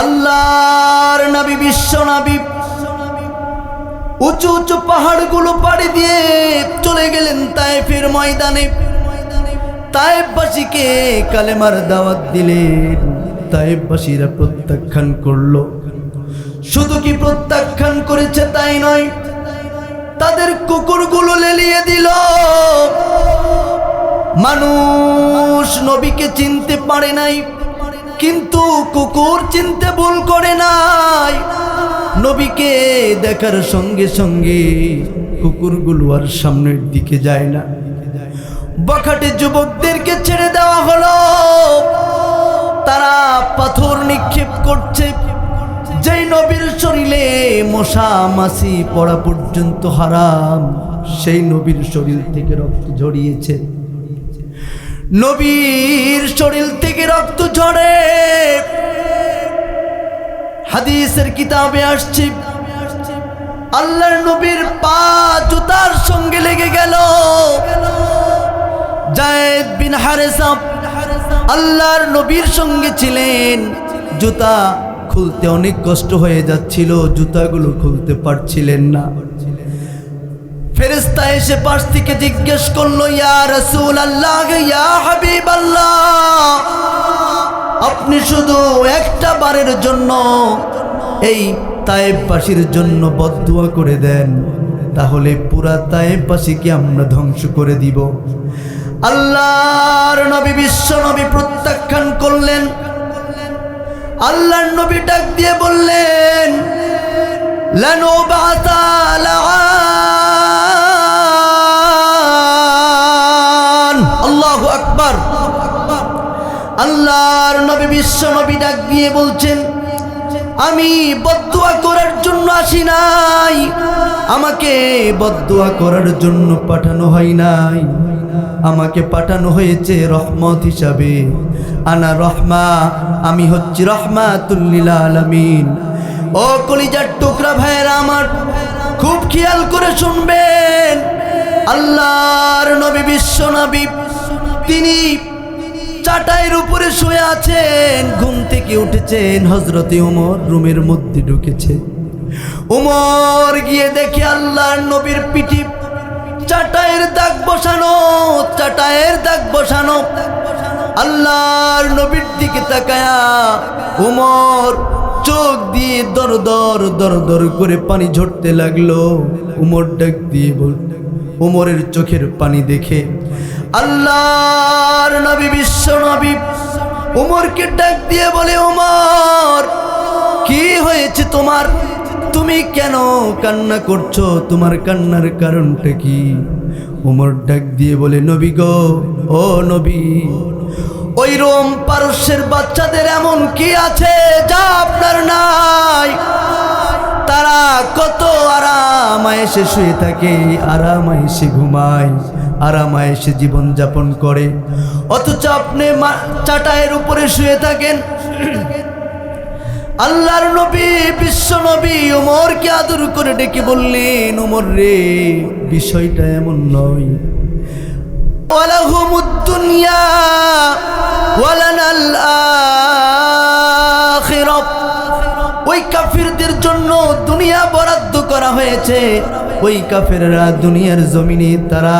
আল্লাহর নবী, বিশ্ব নবী। উঁচু উঁচু পাহাড়গুলো পাড়ি দিয়ে চলে গেলেন তাইফের ময়দানে। তাইফবাসীকে কালেমার দাওয়াত দিলেন। তাইফবাসীরা প্রত্যাখ্যান করল। শুধু কি প্রত্যাখ্যান করেছে তাই নয়, তাদের কুকুরগুলো লেলিয়ে দিল। মানুষ নবীকে চিনতে পারে নাই। কিন্তু কুকুর চিনতে ভুল করে নাই। নবীকে দেখার সঙ্গে সঙ্গে কুকুরগুলো আর সামনের দিকে যায় না। বখাটে যুবকদেরকে ছেড়ে দেওয়া হলো। তারা পাথর নিক্ষেপ করছে। যেই নবীর শরীরে মশা মাছি পড়া পর্যন্ত হারাম, সেই নবীর শরীর থেকে রক্ত ঝরিয়েছে। নবীর শরীর থেকে রক্ত ঝরে। হাদিসের কিতাবে আসছি, আল্লাহর নবীর পা জুতার সঙ্গে লেগে গেল। জায়েদ বিন আল্লাহর নবীর সঙ্গে ছিলেন। জুতা খুলতে অনেক কষ্ট হয়ে যাচ্ছিল, জুতাগুলো খুলতে পারছিলেন না। ফেরেস্তা এসে পাশ থেকে জিজ্ঞেস করল, ইয়া রসুল আল্লাহ ইয়া হাবিব আল্লাহ আপনি শুধু একটা বারের জন্য এই তায়েববাসীর জন্য বদুয়া করে দেন, তাহলে পুরা তায়েববাসীকে আমরা ধ্বংস করে দিব। আল্লাহর নবী বিশ্ব নবী প্রত্যাখ্যান করলেন। আল্লাহর নবী ডাক দিয়ে বললেন লানুবাতা লাআন আল্লাহর নবী বিশ্ব নবী ডাক দিয়ে বলছেন, আমি বদুয়া করার জন্য আসি নাই। আমাকে বদুয়া করার জন্য পাঠানো হয় নাই। আমাকে পাঠানো হয়েছে রহমত হিসাবে। আনা রহমা, আমি হচ্ছি রহমাতুল্লিল আলামিন। ও কলিজার টুকরা ভাইয়েরা আমার, খুব খেয়াল করে শুনবেন, আল্লাহর নবী বিশ্ব নবী, তিনি চাটাইয়ের উপরে শুয়ে আছেন। ঘুম থেকে উঠেছেন হজরতে উমর রুমের মধ্যে ঢুকেছে। উমর গিয়ে দেখে আল্লাহর নবীর পিঠি চাটাইয়ের দাগ বসানো, চাটাইয়ের দাগ বসানো। আল্লাহর নবীর দিকে তাকায়া উমর চোখ দিয়ে দর দর দর দর করে পানি ঝরতে লাগল। উমর ডাক দিয়ে বল উমরের চোখের পানি দেখে আল্লাহর নবী, বিশ্ব নবী। উমরকে ডাক দিয়ে বলে, উমর, কি হয়েছে তোমার? তুমি কেন কান্না করছ? তোমার কান্নার কারণটা কি? উমর ডাক দিয়ে বলে, নবী গো, ও নবী, ওই রোম পারস্যের বাচ্চাদের এমন কি আছে যা আপনার নাই? তারা কত আরামায়েসে শুয়ে থাকে আরামায়েসে ঘুমায়। আরামায়েসে জীবন যাপন করে। অথচ আপনি চাটায়ের উপরে শুয়ে থাকেন। আল্লাহর নবী, বিশ্ব নবী ওমরকে আদর করে ডেকে বললেন, উমর রে, বিষয়টা এমন নয়। করা হয়েছে, ওই কাফেররা দুনিয়ার জমিনে তারা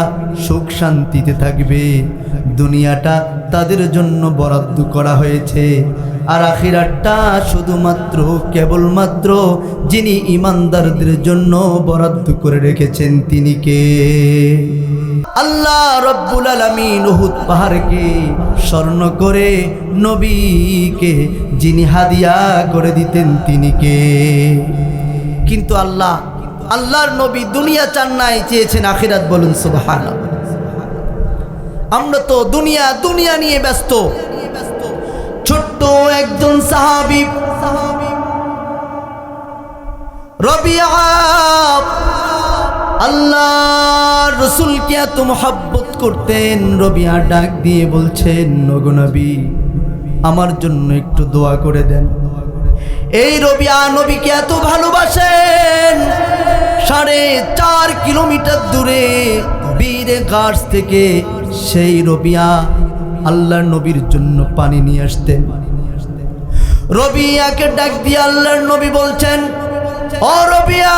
সুখ শান্তিতে থাকবে। দুনিয়াটা তাদের জন্য বরাদ্দ করা হয়েছে। আর আখিরাতটা শুধুমাত্র, কেবলমাত্র যিনি ইমানদারদের জন্য বরাদ্দ করে রেখেছেন তিনি কে? আল্লাহ রব্বুল আলমিন উহুদ পাহাড়কে স্বর্ণ করে নবীকে যিনি হাদিয়া করে দিতেন তিনি কে? কিন্তু আল্লাহ, আল্লাহর নবী দুনিয়া চান নাই চেয়েছেন আখিরাত বলুন সুবহান আমরা তো দুনিয়া দুনিয়া নিয়ে ব্যস্ত। ছোট্ট একজন সাহাবি, রবিআ আল্লাহ রসুলকে এত মহাব্বত করতেন রবিয়া ডাক দিয়ে বলছেন নগনবী আমার জন্য একটু দোয়া করে দেন। এই রবিয়া নবীকে এত ভালোবাসেন? সাড়ে চার কিলোমিটার দূরে বীরে গাছ থেকে সেই রবিয়া আল্লাহ নবীর জন্য পানি নিয়ে আসতেন। রবিয়াকে ডাক দিয়ে আল্লাহর নবী বলছেন, ও রবিয়া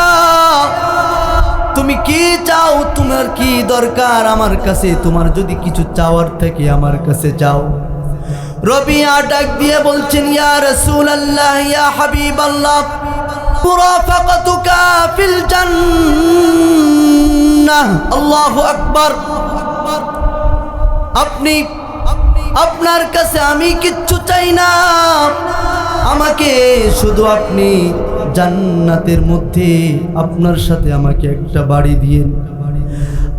তুমি কি চাও? তোমার কি দরকার? আমার কাছে, তোমার যদি কিছু চাওয়ার থেকে, আমার কাছে চাও। রবিয়া ডাক দিয়ে বলছেন, ইয়া রসুল আল্লাহ ইয়া হাবিব আল্লাহ আকবার। আপনি, আপনার কাছে আমি কিচ্ছু চাই না। আমাকে শুধু আপনি জান্নাতের মধ্যে আপনার সাথে আমাকে একটা বাড়ি দিয়েন।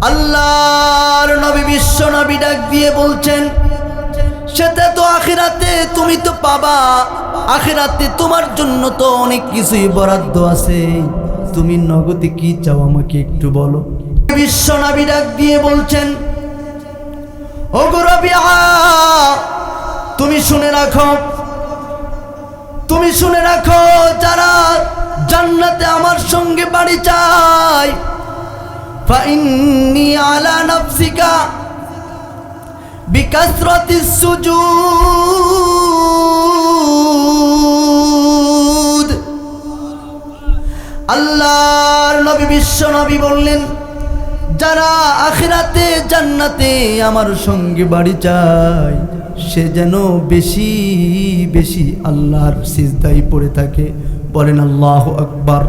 আল্লাহর নবী, বিশ্ব নবী ডাক দিয়ে বলছেন সেটা তো আখিরাতে তুমি তো পাবা। আখিরাতে তোমার জন্য তো অনেক কিছুই বরাদ্দ আছে। তুমি নগদে কি চাও আমাকে একটু বলো? বিশ্ব নবী ডাক দিয়ে বলছেন তুমি শুনে রাখো। তুমি শুনে রাখো, যারা জান্নাতে আমার সঙ্গে বাড়ি চায় আলা নাফসিকা বিকাসরতি সুজুদ। আল্লাহর নবী বিশ্ব নবী বললেন, যারা আখিরাতে, জান্নাতে আমার সঙ্গে বাড়ি চায়, সে যেন বেশি বেশি আল্লাহর সিজদাই পড়ে থাকে। বলেন আল্লাহ আকবার।